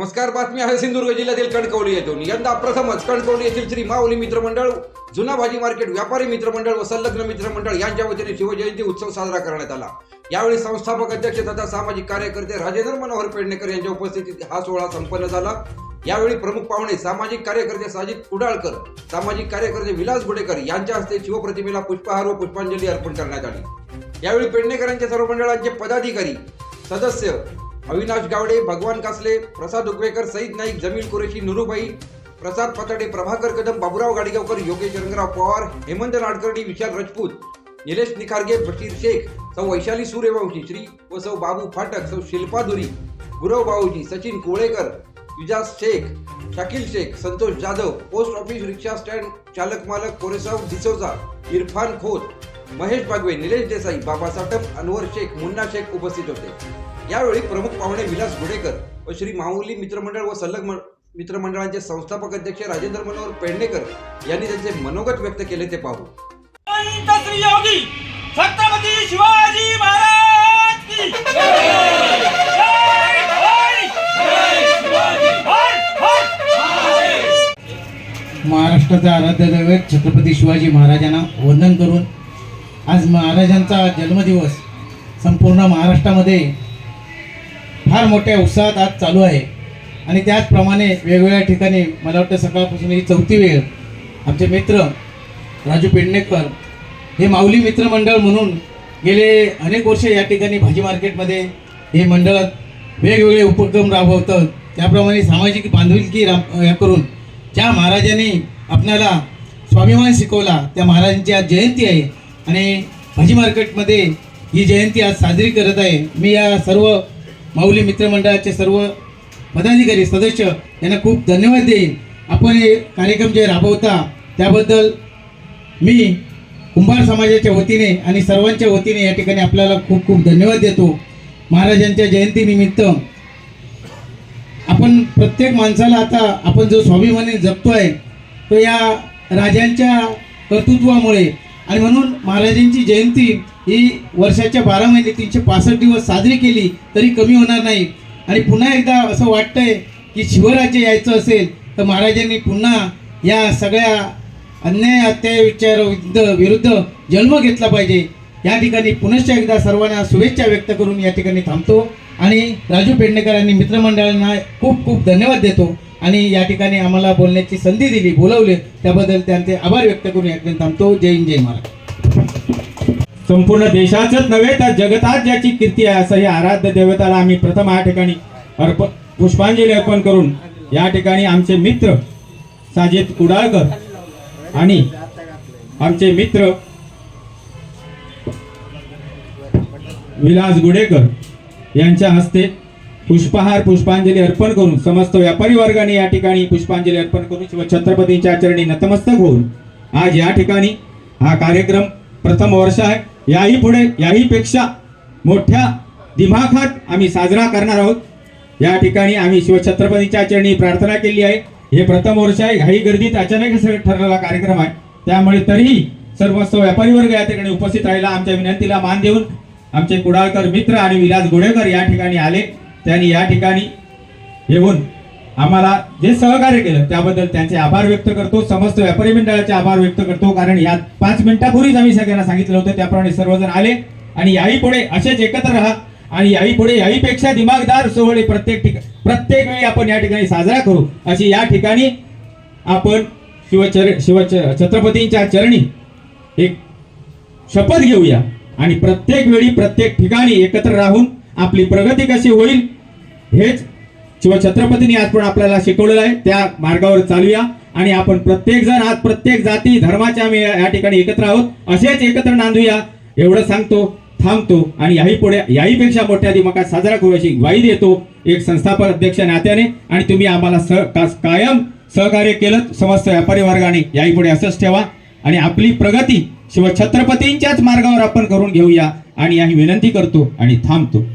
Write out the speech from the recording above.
नमस्कार बातमी आहे सिंधुदुर्ग जिल्ह्यातील कणकवली येथून. यंदा प्रथमच कणकवली येथील श्री माऊली मित्रमंडळ जुना भाजी मार्केट व्यापारी मित्रमंडळ व संलग्न मित्रमंडळ यांच्या वतीने शिवजयंती उत्सव साजरा करण्यात आला. यावेळी संस्थापक अध्यक्ष तथा सामाजिक कार्यकर्ते राजेंद्र मनोहर पेडणेकर यांच्या उपस्थितीत हा सोहळा संपन्न झाला. यावेळी प्रमुख पाहुणे सामाजिक कार्यकर्ते साजिद कुडाळकर सामाजिक कार्यकर्ते विलास गुडेकर यांच्या हस्ते शिवप्रतिमेला पुष्पहार व पुष्पांजली अर्पण करण्यात आली. यावेळी पेडणेकरांच्या सर्व मंडळांचे पदाधिकारी सदस्य अविनाश गावडे भगवान कासले प्रसाद उगवेकर सईद नाईक जमील कुरेशी नुरुबाई प्रसाद पताडे प्रभाकर कदम बाबुराव गाडीगावकर योगेश रंगराव पवार हेमंत नाडकर्णी विशाल राजपूत निलेश निखारगे बशीर शेख सौ वैशाली सूर्यवंशी श्री व सौ बाबू फाटक सौ Shilpa Dhuri Gurav Bauji Sachin Kolekar Vijas Shaikh Shakil Shaikh Santosh Jadhav post office rickshaw stand चालक मालक कोरेसाव डिसोजा इरफान खोत महेश बागवे निलेश देसाई बाबा साटम अनवर शेख मुन्ना शेख उपस्थित होते. यावेळी प्रमुख पाहुणे विलास गुडेकर व श्री माहुली मित्रमंडळ व सल्लग मित्रमंडळाचे संस्थापक अध्यक्ष राजेंद्र मनोहर पेडणेकर यांनी त्यांचे मनोगत व्यक्त केले ते पाहू छत्रपती शिवाजी महाराज की जय! जय! हर! हर! महाराष्ट्राचा आराध्य दैवत छत्रपती शिवाजी महाराजांना वंदन करून आज महाराजांचा जन्मदिवस संपूर्ण महाराष्ट्रामध्ये फार मोठ्या उत्साहात आज चालू आहे. आणि त्याचप्रमाणे वेगवेगळ्या ठिकाणी मला वाटतं सकाळपासून ही चौथी वेळ आमचे मित्र राजू पेडणेकर हे माऊली मित्रमंडळ म्हणून गेले अनेक वर्ष या ठिकाणी भाजी मार्केटमध्ये हे मंडळ वेगवेगळे उपक्रम राबवतं त्याप्रमाणे सामाजिक बांधिलकी राब या करून ज्या महाराजांनी आपल्याला स्वाभिमान शिकवला त्या महाराजांची आज जयंती आहे. आणि भाजी मार्केटमध्ये ही जयंती आज साजरी करत आहे. मी या सर्व माऊली मित्रमंडळाचे सर्व पदाधिकारी सदस्य यांना खूप धन्यवाद देईन. आपण हे कार्यक्रम जे राबवता त्याबद्दल मी कुंभार समाजाच्या वतीने आणि सर्वांच्या वतीने या ठिकाणी आपल्याला खूप खूप धन्यवाद देतो. महाराजांच्या जयंतीनिमित्त आपण प्रत्येक माणसाला आता आपण जो स्वाभिमानी जगतोय तो या राजांच्या कर्तृत्वामुळे आणि म्हणून महाराजांची जयंती ही वर्षाच्या बारा महिने तीनशे पासष्ट दिवस साजरी केली तरी कमी होणार नाही. आणि पुन्हा एकदा असं वाटतंय की शिवराज्य यायचं असेल तर महाराजांनी पुन्हा या सगळ्या अन्याय अत्याचार विरुद्ध विरुद्ध जन्म घेतला पाहिजे. या ठिकाणी पुनश्च एकदा सर्वांना शुभेच्छा व्यक्त करून या ठिकाणी थांबतो. आणि राजू पेडणेकरांनी आणि मित्रमंडळांना खूप खूप धन्यवाद देतो. आणि या ठिकाणी आम्हाला बोलण्याची संधी दिली बोलवले. त्याबद्दल त्यांचे आभार व्यक्त करून या ठिकाणी थांबतो. जय हिंद जय महाराज संपूर्ण देशाचंच नव्हे तर जगतात ज्याची कीर्ती आहे असं हे आराध्य देवताला आम्ही प्रथम या ठिकाणी अर्पण पुष्पांजली अर्पण करून या ठिकाणी आमचे मित्र साजिद कुडाळकर आणि आमचे मित्र विलास गुडेकर यांच्या हस्ते पुष्पहार पुष्पांजली अर्पण करून समस्त व्यापारी वर्गाने या ठिकाणी पुष्पांजली अर्पण करून शिव छत्रपतींच्या चरणी नतमस्तक होऊन आज या ठिकाणी हा कार्यक्रम प्रथम वर्ष आहे. याही पुढे याही पेक्षा मोठ्या दिमाखात आम्ही साजरा करणार आहोत. या ठिकाणी आम्ही शिवछत्रपतीच्या चरणी प्रार्थना केली आहे. हे प्रथम वर्ष आहे. घाई गर्दीत अचानक ठरलेला कार्यक्रम आहे. त्यामुळे तरीही सर्वस्व व्यापारी वर्ग या ठिकाणी उपस्थित राहिला. आमच्या विनंतीला मान देऊन आमचे कुडाळकर मित्र आणि विलास गोडेकर या ठिकाणी आले. त्यांनी या ठिकाणी येऊन आम्हाला जे सहकार्य केलं त्याबद्दल त्यांचे आभार व्यक्त करतो. समस्त व्यापारी मंडळाचे आभार व्यक्त करतो. कारण या पाच मिनिटापूर्वीच आम्ही सगळ्यांना सांगितलं होतं त्याप्रमाणे सर्वजण आले. आणि याही पुढे असेच एकत्र राहा. आणि याही पुढे याहीपेक्षा दिमागदार सोहळे प्रत्येक ठिकाणी प्रत्येक वेळी आपण या ठिकाणी साजरा करू. अशी या ठिकाणी आपण शिवचर शिव छत्रपतींच्या चरणी एक शपथ घेऊया. आणि प्रत्येक वेळी प्रत्येक ठिकाणी एकत्र राहून आपली प्रगती कशी होईल हेच शिवछत्रपतींनी आज पण आपल्याला शिकवलेलं आहे. त्या मार्गावर चालूया. आणि आपण प्रत्येक जण आज प्रत्येक जाती धर्माच्या आम्ही या ठिकाणी एकत्र आहोत. असेच एकत्र नांदूया. एवढं सांगतो थांबतो आणि याही पुढे याहीपेक्षा मोठ्या दिमाखात साजरा करू अशी ग्वाही देतो एक संस्थापक अध्यक्ष नात्याने. आणि तुम्ही आम्हाला सह का- कायम सहकार्य केलं समस्त व्यापारी वर्गाने याही पुढे असंच ठेवा. आणि आपली प्रगती शिवछत्रपतींच्याच मार्गावर आपण करून घेऊया. आणि याही विनंती करतो आणि थांबतो.